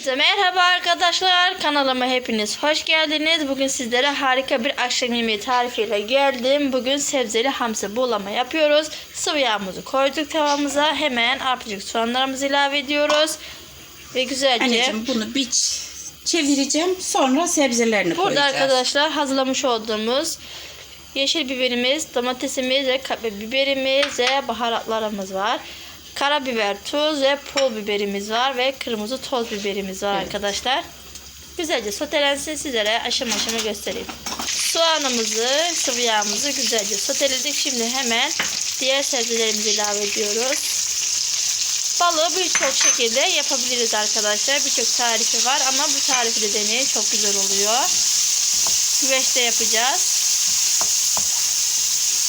Herkese merhaba arkadaşlar. Kanalıma hepiniz hoş geldiniz. Bugün sizlere harika bir akşam yemeği tarifiyle geldim. Bugün sebzeli hamsi bulama yapıyoruz. Sıvı yağımızı koyduk tavamıza. Hemen arpacık soğanlarımızı ilave ediyoruz. Ve güzelce Anneciğim bunu bir çevireceğim. Sonra sebzelerini Burada koyacağız. arkadaşlar hazırlamış olduğumuz yeşil biberimiz, domatesimiz ve biberimiz ve baharatlarımız var. Karabiber, tuz ve pul biberimiz var ve kırmızı toz biberimiz var Evet. arkadaşlar. Güzelce sotelensin sizlere aşama aşama göstereyim. Soğanımızı, sıvı yağımızı güzelce soteledik. Şimdi hemen diğer sebzelerimizi ilave ediyoruz. Balığı birçok şekilde yapabiliriz arkadaşlar. Birçok tarifi var ama bu tarifi de deneyin. Çok güzel oluyor. Güveçte yapacağız.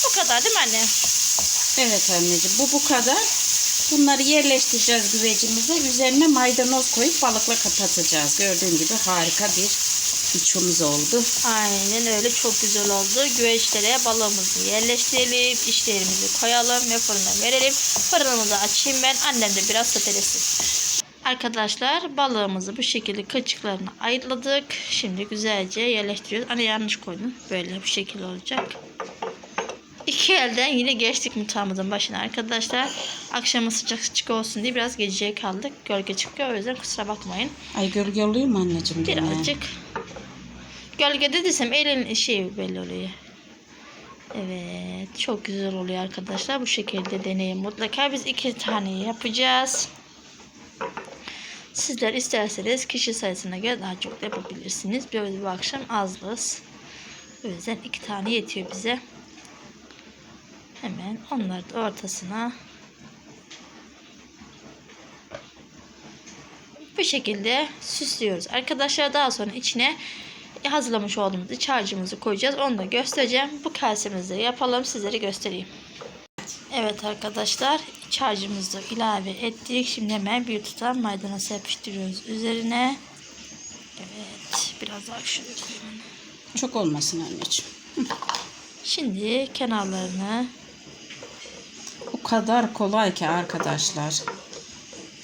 Bu kadar değil mi anne? Evet anneciğim bu bu kadar. Bunları yerleştireceğiz güvecimize. Üzerine maydanoz koyup balıkla kapatacağız. Gördüğün gibi harika bir üçümüz oldu. Aynen öyle çok güzel oldu. Güveçlere balığımızı yerleştirelim. işlerimizi koyalım ve fırına verelim. Fırınımızı açayım ben. Annem de biraz sotelesin. Arkadaşlar balığımızı bu şekilde kılçıklarını ayırladık. Şimdi güzelce yerleştiriyoruz. Anne yanlış koydum. Böyle bu şekilde olacak. İki elden yine geçtik mutfağımızın başına arkadaşlar. Akşama sıcak sıcak olsun diye biraz geceye kaldık. Gölge çıkıyor o yüzden kusura bakmayın. Ay gölge oluyor mu anneciğim? Birazcık. Gölgede desem elin şey belli oluyor. Evet. Çok güzel oluyor arkadaşlar. Bu şekilde deneyin mutlaka. Biz iki tane yapacağız. Sizler isterseniz kişi sayısına göre daha çok da yapabilirsiniz. Böyle bu akşam azlığız. O yüzden iki tane yetiyor bize. Hemen onları da ortasına bu şekilde süslüyoruz. Arkadaşlar daha sonra içine hazırlamış olduğumuz iç harcımızı koyacağız. Onu da göstereceğim. Bu kasemizi yapalım. Sizlere göstereyim. Evet arkadaşlar iç harcımızı ilave ettik. Şimdi hemen bir tutam maydanoz yapıştırıyoruz üzerine. Evet biraz daha şöyle koyayım. Çok olmasın anneciğim. Şimdi kenarlarını kadar kolay ki arkadaşlar.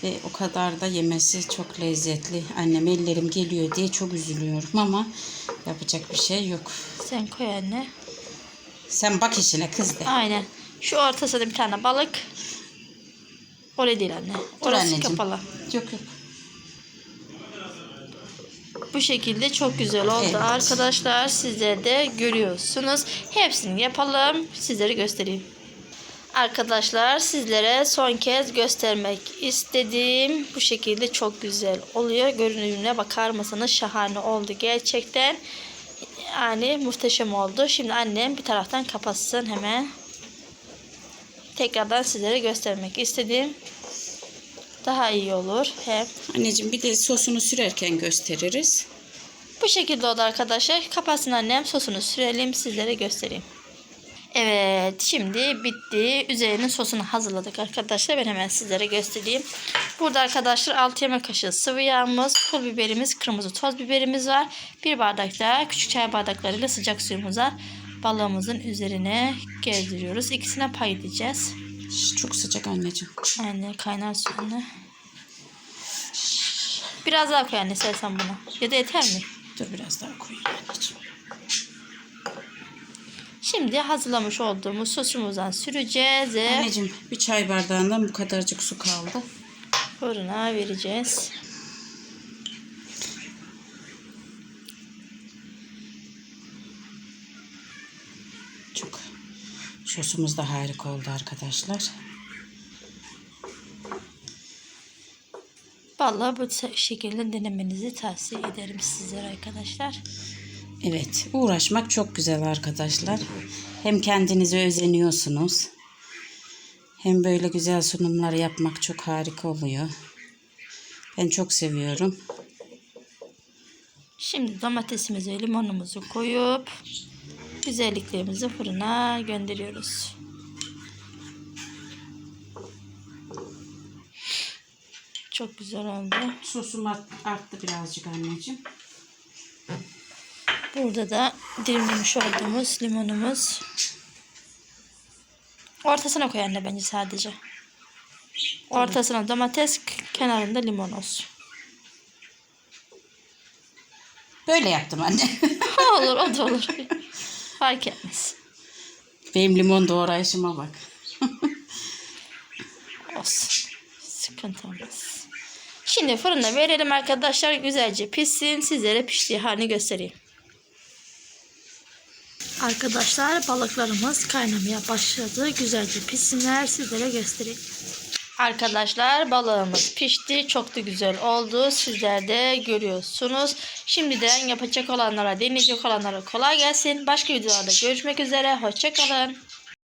Ve o kadar da yemesi çok lezzetli. Annem ellerim geliyor diye çok üzülüyorum ama yapacak bir şey yok. sen koy anne. Sen bak işine kız de. Aynen. Şu ortasında bir tane balık. Oraya değil anne. Dur Orası anneciğim. kapalı. Yok yok. Bu şekilde çok güzel oldu Evet. arkadaşlar. Sizler de görüyorsunuz. Hepsini yapalım. Sizlere göstereyim. Arkadaşlar sizlere son kez göstermek istedim. Bu şekilde çok güzel oluyor. Görünümüne bakar mısınız? Şahane oldu gerçekten. Yani muhteşem oldu. Şimdi annem bir taraftan kapatsın hemen. Tekrardan sizlere göstermek istedim. Daha iyi olur. Hem Anneciğim bir de sosunu sürerken gösteririz. Bu şekilde oldu arkadaşlar. Kapatsın annem. Sosunu sürelim. Sizlere göstereyim. Evet. Şimdi bitti. Üzerinin sosunu hazırladık arkadaşlar. Ben hemen sizlere göstereyim. Burada arkadaşlar 6 yemek kaşığı sıvı yağımız, pul biberimiz, kırmızı toz biberimiz var. Bir bardak da küçük çay bardaklarıyla sıcak suyumuz var. Balığımızın üzerine gezdiriyoruz. İkisine pay edeceğiz. Çok sıcak anneciğim. Anne kaynar suyunu. Biraz daha koy anne istersen buna. Ya da yeter mi? Dur biraz daha koyayım anneciğim. Şimdi hazırlamış olduğumuz sosumuzdan süreceğiz Anneciğim bir çay bardağından bu kadarcık su kaldı. fırına vereceğiz. Çok. Sosumuz da harika oldu arkadaşlar. Vallahi bu şekilde denemenizi tavsiye ederim sizlere arkadaşlar. Evet, uğraşmak çok güzel arkadaşlar. Hem kendinize özeniyorsunuz. Hem böyle güzel sunumlar yapmak çok harika oluyor. Ben çok seviyorum. Şimdi domatesimizi ve limonumuzu koyup güzelliklerimizi fırına gönderiyoruz. Çok güzel oldu. Sosum arttı birazcık anneciğim. Burada da dilimlemiş olduğumuz limonumuz. Ortasına koy anne bence sadece. Ortasına domates, kenarında limon olsun. Böyle yaptım anne. olur o da olur. Fark etmez. Benim limon doğrayışıma bak. Olsun. Sıkıntı olmaz. Şimdi fırına verelim arkadaşlar. Güzelce pişsin. Sizlere piştiği halini göstereyim. Arkadaşlar balıklarımız kaynamaya başladı. Güzelce pişsinler. Sizlere göstereyim. Arkadaşlar balığımız pişti. Çok da güzel oldu. Sizler de görüyorsunuz. Şimdiden yapacak olanlara, deneyecek olanlara kolay gelsin. Başka videolarda görüşmek üzere. Hoşçakalın.